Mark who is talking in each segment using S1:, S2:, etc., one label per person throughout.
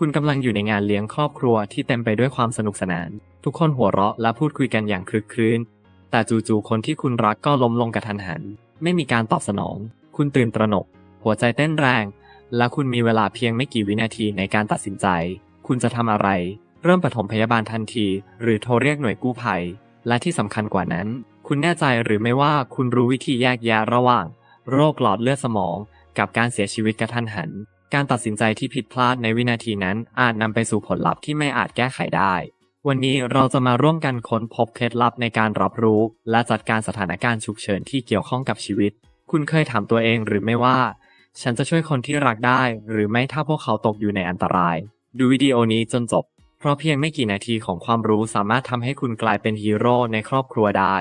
S1: คุณกำลังอยู่ในงานเลี้ยงครอบครัวที่เต็มไปด้วยความสนุกสนาน ทุกคนหัวเราะและพูดคุยกันอย่างคลึกครื้น แต่จู่ๆคนที่คุณรักก็ล้มลงกระทันหัน ไม่มีการตอบสนอง คุณตื่นตระหนก หัวใจเต้นแรง และคุณมีเวลาเพียงไม่กี่วินาทีในการตัดสินใจ คุณจะทำอะไร เริ่มปฐมพยาบาลทันที หรือโทรเรียกหน่วยกู้ภัย และที่สำคัญกว่านั้น คุณแน่ใจหรือไม่ว่าคุณรู้วิธีแยกแยะระหว่าง โรคหลอดเลือดสมอง กับการเสียชีวิตกระทันหัน การตัดสินใจที่ผิดพลาดในวินาทีนั้นอาจนำไปสู่ผลลัพธ์ที่ไม่อาจแก้ไขได้ วันนี้เราจะมาร่วมกันค้นพบเคล็ดลับในการรับรู้ และจัดการสถานการณ์ฉุกเฉินที่เกี่ยวข้องกับชีวิต คุณเคยถามตัวเองหรือไม่ว่า ฉันจะช่วยคนที่รักได้ หรือไม่ถ้าพวกเขาตกอยู่ในอันตราย ดูวิดีโอนี้จนจบ เพราะเพียงไม่กี่นาทีของความรู้สามารถทำให้คุณกลายเป็นฮีโร่ในครอบครัวได้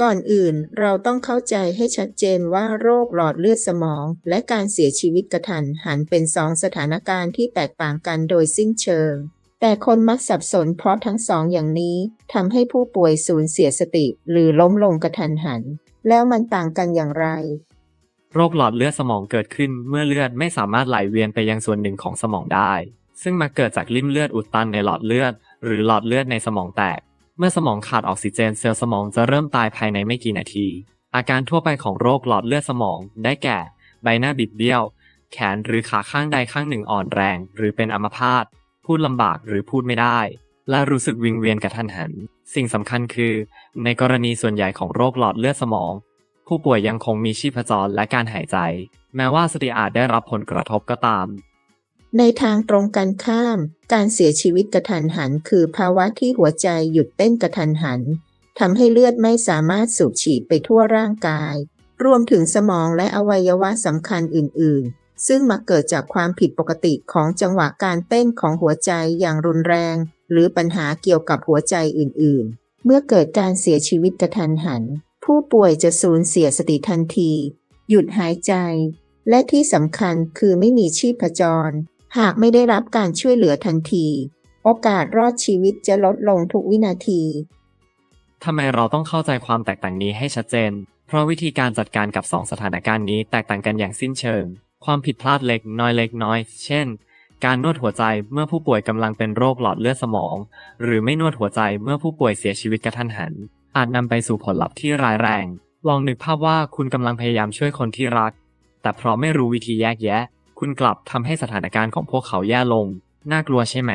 S2: ก่อนอื่นเราต้องเข้าใจให้ชัดเจนว่าโรคหลอดเลือดสมอง และการเสียชีวิตกระทันหันเป็นสองสถานการณ์ที่แตกต่างกันโดยสิ้นเชิง แต่คนมักสับสนเพราะทั้งสองอย่างนี้ทำให้ผู้ป่วยสูญเสียสติ หรือล้มลงกระทันหัน แล้วมันต่างกันอย่างไร
S1: โรคหลอดเลือดสมองเกิดขึ้นเมื่อเลือดไม่สามารถไหลเวียนไปยังส่วนหนึ่งของสมองได้ ซึ่งมาเกิดจากริ่มเลือดอุดตันในหลอดเลือด หรือหลอดเลือดในสมองแตก เมื่อสมองขาดออกซิเจนเซลล์สมองจะเริ่มตายภายในไม่กี่นาที อาการทั่วไปของโรคหลอดเลือดสมอง ได้แก่ ใบหน้าบิดเบี้ยว แขนหรือขาข้างใดข้างหนึ่งอ่อนแรง หรือเป็นอัมพาตพูดลำบากหรือพูดไม่ได้ และรู้สึกวิงเวียนกระทันหัน สิ่งสำคัญคือ ในกรณีส่วนใหญ่ของโรคหลอดเลือดสมอง ผู้ป่วยยังคงมีชีพจรและการหายใจ แม้ว่าสติอาจได้รับผลกระทบก็ตาม
S2: ในทางตรงกันข้าม การเสียชีวิตกระทันหัน คือภาวะที่หัวใจหยุดเต้นกระทันหันทำให้เลือดไม่สามารถสูบฉีดไปทั่วร่างกาย รวมถึงสมองและอวัยวะสำคัญอื่น ๆ ซึ่งมาเกิดจากความผิดปกติของจังหวะการเต้นของหัวใจอย่างรุนแรง หรือปัญหาเกี่ยวกับหัวใจอื่น ๆ เมื่อเกิดการเสียชีวิตกระทันหัน ผู้ป่วยจะสูญเสียสติทันที หยุดหายใจ และที่สำคัญคือไม่มีชีพจร หากไม่ได้รับการช่วยเหลือทันที โอกาสรอดชีวิตจะลดลงทุกวินาที
S1: ทำไมเราต้องเข้าใจความแตกต่างนี้ให้ชัดเจน เพราะวิธีการจัดการกับ2สถานการณ์นี้แตกต่างกันอย่างสิ้นเชิง ความผิดพลาดเล็กน้อยเล็กน้อย เช่น การนวดหัวใจเมื่อผู้ป่วยกำลังเป็นโรคหลอดเลือดสมอง หรือไม่นวดหัวใจเมื่อผู้ป่วยเสียชีวิตกระทันหัน อาจนำไปสู่ผลลัพธ์ที่ร้ายแรง ลองนึกภาพว่าคุณกำลังพยายามช่วยคนที่รัก แต่เพราะไม่รู้วิธีแยกแยะ คุณกลับทำให้สถานการณ์ของพวกเขาแย่ลง น่ากลัวใช่ไหม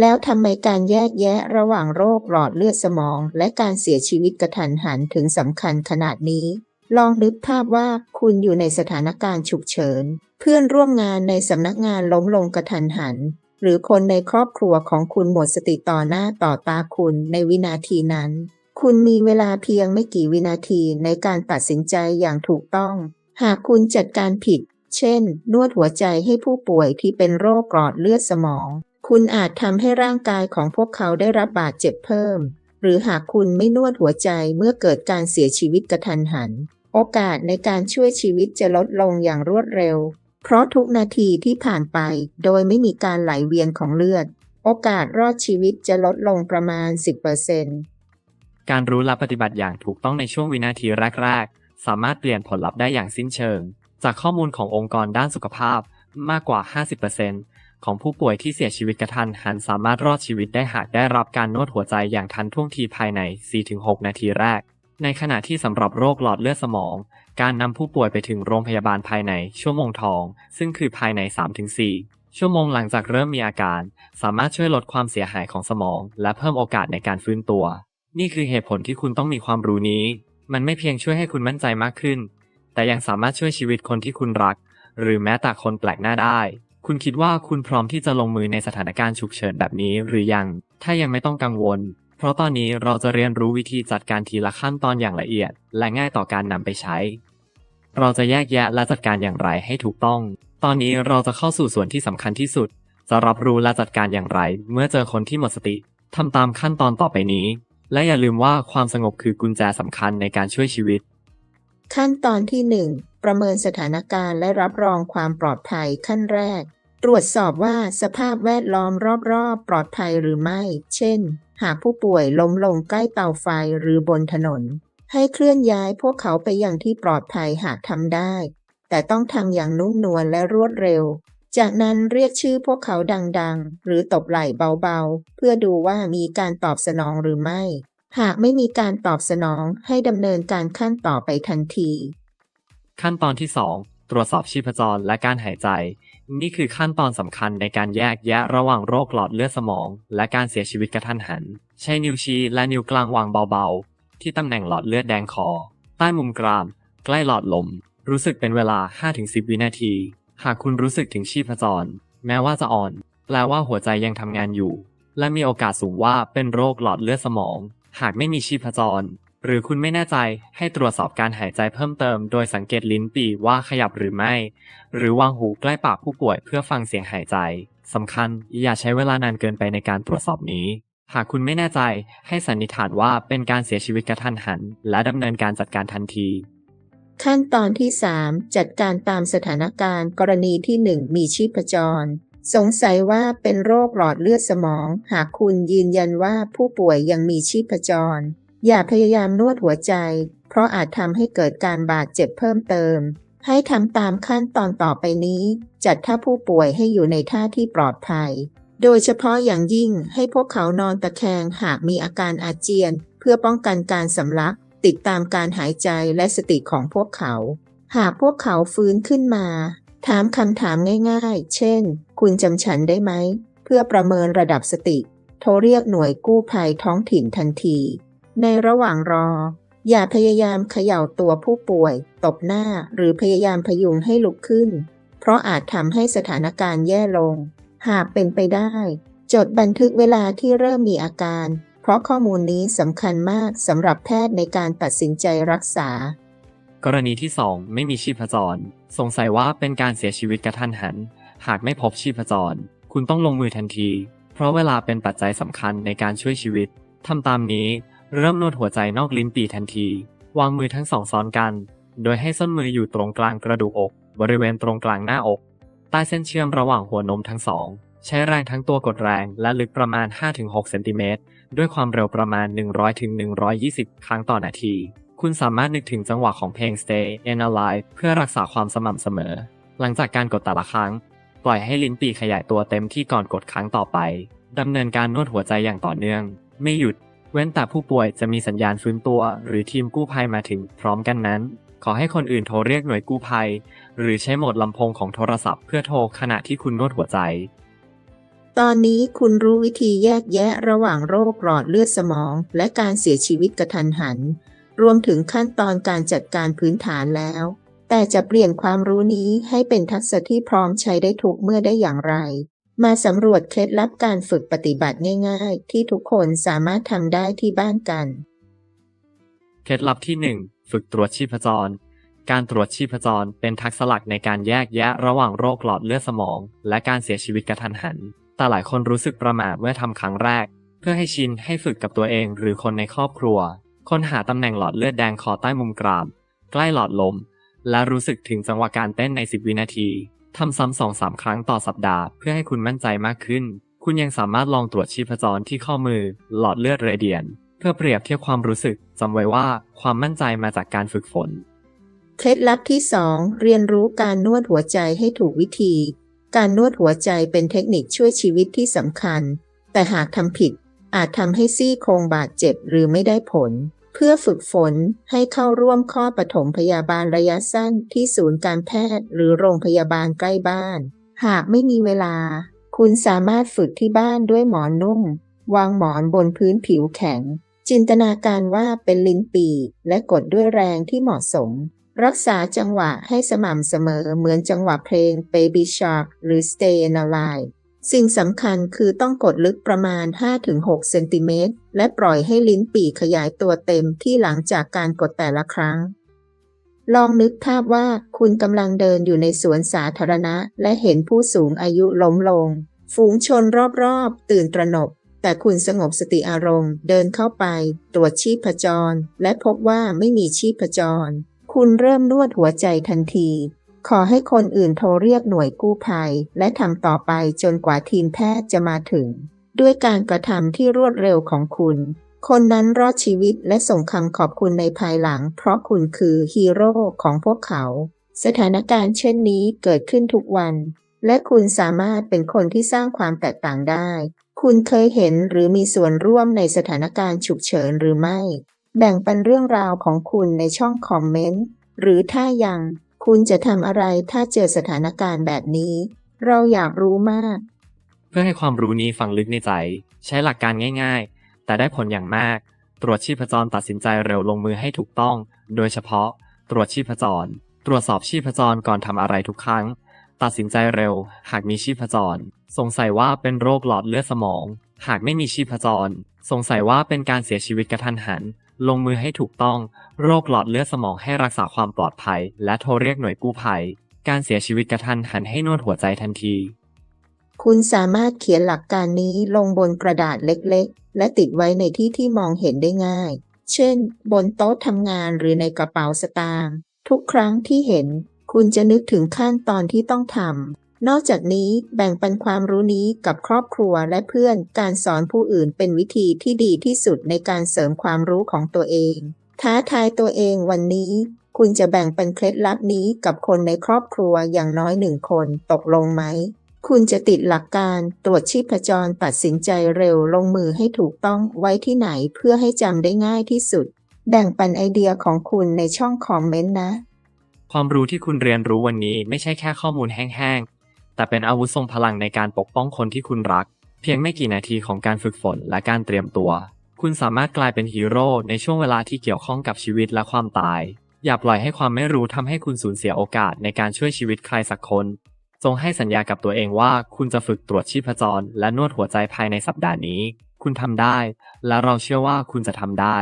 S2: แล้วทำไมการแยกแยะระหว่างโรคหลอดเลือดสมอง และการเสียชีวิตกระทันหันถึงสำคัญขนาดนี้ ลองนึกภาพว่าคุณอยู่ในสถานการณ์ฉุกเฉิน เพื่อนร่วมงานในสำนักงานล้มลงกระทันหัน หรือคนในครอบครัวของคุณหมดสติต่อหน้าต่อตาคุณในวินาทีนั้น คุณมีเวลาเพียงไม่กี่วินาทีในการตัดสินใจอย่างถูกต้อง หากคุณจัดการผิด เช่น นวดหัวใจให้ผู้ป่วยที่เป็นโรคหลอดเลือดสมอง คุณอาจทำให้ร่างกายของพวกเขาได้รับบาดเจ็บเพิ่ม หรือหากคุณไม่นวดหัวใจเมื่อเกิดการเสียชีวิตกระทันหัน โอกาสในการช่วยชีวิตจะลดลงอย่างรวดเร็ว เพราะทุกนาทีที่ผ่านไปโดยไม่มีการไหลเวียนของเลือด โอกาสรอดชีวิตจะลดลงประมาณ 10%
S1: การรู้และปฏิบัติอย่างถูกต้องในช่วงวินาทีแรก ๆ สามารถเปลี่ยนผลลัพธ์ได้อย่างสิ้นเชิง จากข้อมูลขององค์กรด้านสุขภาพมากกว่า 50%ของผู้ป่วยที่เสียชีวิตกระทันหันสามารถรอดชีวิตได้หากได้รับการนวดหัวใจอย่างทันท่วงทีภายใน 4-6 นาทีแรก ในขณะที่สำหรับโรคหลอดเลือดสมอง การนำผู้ป่วยไปถึงโรงพยาบาลภายในชั่วโมงทอง ซึ่งคือภายใน 3-4 ชั่วโมงหลังจากเริ่มมีอาการ สามารถช่วยลดความเสียหายของสมอง และเพิ่มโอกาสในการฟื้นตัว นี่คือเหตุผลที่คุณต้องมีความรู้นี้ มันไม่เพียงช่วยให้คุณมั่นใจมากขึ้น แต่ยังสามารถช่วยชีวิตคนที่คุณรัก หรือแม้แต่คนแปลกหน้าได้ คุณคิดว่าคุณพร้อมที่จะลงมือในสถานการณ์ฉุกเฉินแบบนี้หรือยัง ถ้ายังไม่ต้องกังวล เพราะตอนนี้เราจะเรียนรู้วิธีจัดการทีละขั้นตอนอย่างละเอียด และง่ายต่อการนำไปใช้ เราจะแยกแยะและจัดการอย่างไรให้ถูกต้อง ตอนนี้เราจะเข้าสู่ส่วนที่สำคัญที่สุด จะรับรู้และจัดการอย่างไร เมื่อเจอคนที่หมดสติทำตามขั้นตอนต่อไปนี้ และอย่าลืมว่าความสงบคือกุญแจสำคัญในการช่วยชีวิต
S2: ขั้นตอนที่ 1 ประเมินสถานการณ์และรับรองความปลอดภัยขั้นแรก ตรวจสอบว่าสภาพแวดล้อมรอบๆ ปลอดภัยหรือไม่ เช่น หากผู้ป่วยล้มลงใกล้เตาไฟหรือบนถนน ให้เคลื่อนย้ายพวกเขาไปยังที่ปลอดภัยหากทำได้ แต่ต้องทำอย่างนุ่มนวลและรวดเร็ว จากนั้นเรียกชื่อพวกเขาดังๆ หรือตบไหล่เบาๆ เพื่อดูว่ามีการตอบสนองหรือไม่ หากไม่มีการตอบสนองให้ดำเนินการขั้นต่อไปทันที
S1: ขั้นตอนที่ 2 ตรวจสอบชีพจรและการหายใจ นี่คือขั้นตอนสำคัญในการแยกแยะระหว่างโรคหลอดเลือดสมอง และการเสียชีวิตกระทันหัน ใช้นิ้วชี้และนิ้วกลางวางเบาๆ ที่ตำแหน่งหลอดเลือดแดงคอ ใต้มุมกราม ใกล้หลอดลม รู้สึกเป็นเวลา 5-10 วินาที หากคุณรู้สึกถึงชีพจร แม้ว่าจะอ่อน แปลว่าหัวใจยังทำงานอยู่ และมีโอกาสสูงว่าเป็นโรคหลอดเลือดสมอง หากไม่มีชีพจร หรือคุณไม่แน่ใจให้ตรวจสอบการหายใจเพิ่มเติม โดยสังเกตลิ้นปีว่าขยับหรือไม่ หรือวางหูใกล้ปากผู้ป่วยเพื่อฟังเสียงหายใจสำคัญอย่าใช้เวลานานเกินไปในการตรวจสอบนี้ หากคุณไม่แน่ใจให้สันนิษฐานว่าเป็นการเสียชีวิตกระทันหัน และดำเนินการจัดการทันที
S2: ขั้นตอนที่ 3 จัดการตามสถานการณ์ กรณีที่ 1 มีชีพจร สงสัยว่าเป็นโรคหลอดเลือดสมอง หากคุณยืนยันว่าผู้ป่วยยังมีชีพจร อย่าพยายามนวดหัวใจ เพราะอาจทำให้เกิดการบาดเจ็บเพิ่มเติม ให้ทำตามขั้นตอนต่อไปนี้ จัดท่าผู้ป่วยให้อยู่ในท่าที่ปลอดภัย โดยเฉพาะอย่างยิ่งให้พวกเขานอนตะแคงหากมีอาการอาเจียน เพื่อป้องกันการสำลัก ติดตามการหายใจและสติของพวกเขา หากพวกเขาฟื้นขึ้นมา ถามคำถามง่ายๆ เช่น คุณจำฉันได้ไหม เพื่อประเมินระดับสติ โทรเรียกหน่วยกู้ภัยท้องถิ่นทันที ในระหว่างรอ อย่าพยายามเขย่าตัวผู้ป่วย ตบหน้าหรือพยายามพยุงให้ลุกขึ้น เพราะอาจทำให้สถานการณ์แย่ลง หากเป็นไปได้ จดบันทึกเวลาที่เริ่มมีอาการ เพราะข้อมูลนี้สำคัญมากสำหรับแพทย์ในการตัดสินใจรักษา
S1: กรณีที่ 2 ไม่มีชีพจร สงสัยว่าเป็นการเสียชีวิตกระทันหัน หากไม่พบชีพจร คุณต้องลงมือทันที เพราะเวลาเป็นปัจจัยสำคัญในการช่วยชีวิตทำตามนี้ เริ่มนวดหัวใจนอกลิ้นปีทันที วางมือทั้งสองซ้อนกัน โดยให้ส้นมืออยู่ตรงกลางกระดูกอก บริเวณตรงกลางหน้าอก ใต้เส้นเชื่อมระหว่างหัวนมทั้งสอง ใช้แรงทั้งตัวกดแรงและลึกประมาณ 5-6 เซนติเมตร ด้วยความเร็วประมาณ 100-120 ครั้งต่อนาที คุณสามารถนึกถึงจังหวะของเพลง Stay in Alive เพื่อรักษาความสม่ำเสมอ หลังจากการกดแต่ละครั้ง ปล่อยให้ลิ้นปีขยายตัวเต็มที่ก่อนกดครั้งต่อไปดำเนินการนวดหัวใจอย่างต่อเนื่อง ไม่หยุด เว้นแต่ผู้ป่วยจะมีสัญญาณฟื้นตัว หรือทีมกู้ภัยมาถึงพร้อมกันนั้น ขอให้คนอื่นโทรเรียกหน่วยกู้ภัย หรือใช้โหมดลำโพงของโทรศัพท์เพื่อโทรขณะที่คุณนวดหัวใจ
S2: ตอนนี้คุณรู้วิธีแยกแยะระหว่างโรคหลอดเลือดสมอง และการเสียชีวิตกระทันหัน รวมถึงขั้นตอนการจัดการพื้นฐานแล้ว แต่จะเปลี่ยนความรู้นี้ให้เป็นทักษะที่พร้อมใช้ได้ทุกเมื่อได้อย่างไร มาสำรวจเคล็ดลับการฝึกปฏิบัติง่ายๆ ที่ทุกคนสามารถทำได้ที่บ้านกัน
S1: เคล็ดลับที่ 1 ฝึกตรวจชีพจร การตรวจชีพจรเป็นทักษะหลักในการแยกแยะระหว่างโรคหลอดเลือดสมอง และการเสียชีวิตกระทันหัน แต่หลายคนรู้สึกประมาทเมื่อทำครั้งแรก เพื่อให้ชินให้ฝึกกับตัวเองหรือคนในครอบครัว ค้นหาตำแหน่งหลอดเลือดแดงคอใต้มุมกราม ใกล้หลอดลม และรู้สึกถึงจังหวะการเต้นใน 10 วินาทีทำซ้ำสองสามครั้งต่อสัปดาห์เพื่อให้คุณมั่นใจมากขึ้น คุณยังสามารถลองตรวจชีพจรที่ข้อมือ หลอดเลือดเรเดียน เพื่อเปรียบเทียบความรู้สึกจำไว้ว่าความมั่นใจมาจากการฝึกฝน
S2: เคล็ดลับที่ 2 เรียนรู้การนวดหัวใจให้ถูกวิธี การนวดหัวใจเป็นเทคนิคช่วยชีวิตที่สำคัญ แต่หากทำผิดอาจทำให้ซี่โครงบาดเจ็บหรือไม่ได้ผล พื่อฝึกฝนให้เข้าร่วมข้อปฐมพยาบาลระยะสั้นที่ศูนย์การแพทย์หรือโรงพยาบาลใกล้บ้าน หากไม่มีเวลา คุณสามารถฝึกที่บ้านด้วยหมอนนุ่ม วางหมอนบนพื้นผิวแข็ง จินตนาการว่าเป็นลิ้นปีกและกดด้วยแรงที่เหมาะสม รักษาจังหวะให้สม่ำเสมอเหมือนจังหวะเพลง Baby Shark หรือ Stay Alive สิ่งสำคัญคือต้องกดลึกประมาณ 5-6 เซนติเมตร และปล่อยให้ลิ้นปี่ขยายตัวเต็มที่หลังจากการกดแต่ละครั้ง ลองนึกภาพว่าคุณกำลังเดินอยู่ในสวนสาธารณะ และเห็นผู้สูงอายุล้มลง ฝูงชนรอบๆ ตื่นตระหนก แต่คุณสงบสติอารมณ์ เดินเข้าไป ตรวจชีพจร และพบว่าไม่มีชีพจร คุณเริ่มนวดหัวใจทันที ขอให้คนอื่นโทรเรียกหน่วยกู้ภัย และทำต่อไปจนกว่าทีมแพทย์จะมาถึง ด้วยการกระทำที่รวดเร็วของคุณ คนนั้นรอดชีวิตและส่งคำขอบคุณในภายหลัง เพราะคุณคือฮีโร่ของพวกเขา สถานการณ์เช่นนี้เกิดขึ้นทุกวัน และคุณสามารถเป็นคนที่สร้างความแตกต่างได้ คุณเคยเห็นหรือมีส่วนร่วมในสถานการณ์ฉุกเฉินหรือไม่ แบ่งปันเรื่องราวของคุณในช่องคอมเมนต์หรือถ้ายัง คุณจะทำอะไรถ้าเจอสถานการณ์แบบนี้ เราอยากรู้มาก
S1: เพื่อให้ความรู้นี้ฝังลึกในใจ ใช้หลักการง่ายๆ แต่ได้ผลอย่างมาก ตรวจชีพจรตัดสินใจเร็วลงมือให้ถูกต้อง โดยเฉพาะ ตรวจชีพจร ตรวจสอบชีพจรก่อนทำอะไรทุกครั้ง ตัดสินใจเร็ว หากมีชีพจร สงสัยว่าเป็นโรคหลอดเลือดสมอง หากไม่มีชีพจร สงสัยว่าเป็นการเสียชีวิตกระทันหัน ลงมือให้ถูกต้อง โรคหลอดเลือดสมองให้รักษาความปลอดภัย และโทรเรียกหน่วยกู้ภัย การเสียชีวิตกระทันหันให้นวดหัวใจทันที
S2: คุณสามารถเขียนหลักการนี้ลงบนกระดาษเล็กๆ และติดไว้ในที่ที่มองเห็นได้ง่าย เช่น บนโต๊ะทำงานหรือในกระเป๋าสตางค์ทุกครั้งที่เห็น คุณจะนึกถึงขั้นตอนที่ต้องทำ นอกจากนี้แบ่งปันความรู้นี้กับครอบครัวและเพื่อนการสอนผู้อื่นเป็นวิธีที่ดีที่สุดในการเสริมความรู้ของตัวเอง ท้าทายตัวเองวันนี้ คุณจะแบ่งปันเคล็ดลับนี้กับคนในครอบครัวอย่างน้อยหนึ่งคนตกลงไหม คุณจะติดหลักการตรวจชีพจรตัดสินใจเร็วลงมือให้ถูกต้องไว้ที่ไหนเพื่อให้จำได้ง่ายที่สุด แบ่งปันไอเดียของคุณในช่องคอมเมนต์นะ
S1: ความรู้ที่คุณเรียนรู้วันนี้ไม่ใช่แค่ข้อมูลแห้งๆ แต่เป็นอาวุธทรงพลังในการปกป้องคนที่คุณรัก เพียงไม่กี่นาทีของการฝึกฝนและการเตรียมตัว คุณสามารถกลายเป็นฮีโร่ในช่วงเวลาที่เกี่ยวข้องกับชีวิตและความตาย อย่าปล่อยให้ความไม่รู้ทำให้คุณสูญเสียโอกาสในการช่วยชีวิตใครสักคนจงให้สัญญากับตัวเองว่าคุณจะฝึกตรวจชีพจร และนวดหัวใจภายในสัปดาห์นี้ คุณทำได้ และเราเชื่อว่าคุณจะทำได้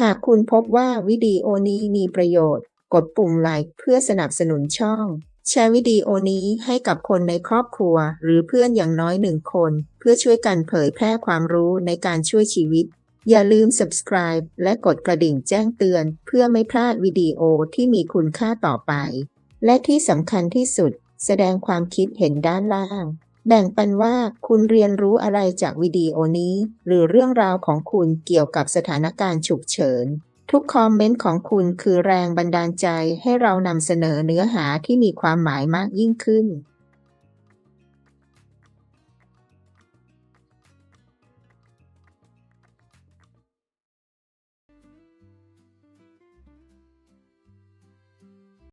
S2: หากคุณพบว่าวิดีโอนี้มีประโยชน์ กดปุ่มไลค์เพื่อสนับสนุนช่อง แชร์วิดีโอนี้ให้กับคนในครอบครัว หรือเพื่อนอย่างน้อยหนึ่งคน เพื่อช่วยกันเผยแพร่ความรู้ในการช่วยชีวิต อย่าลืม subscribe และกดกระดิ่งแจ้งเตือน เพื่อไม่พลาดวิดีโอที่มีคุณค่าต่อไป และที่สำคัญที่สุด แสดงความคิดเห็นด้านล่าง แบ่งปันว่าคุณเรียนรู้อะไรจากวิดีโอนี้ หรือเรื่องราวของคุณเกี่ยวกับสถานการณ์ฉุกเฉิน ทุกคอมเมนต์ของคุณคือแรงบันดาลใจให้เรานำเสนอเนื้อหาที่มีความหมายมากยิ่งขึ้น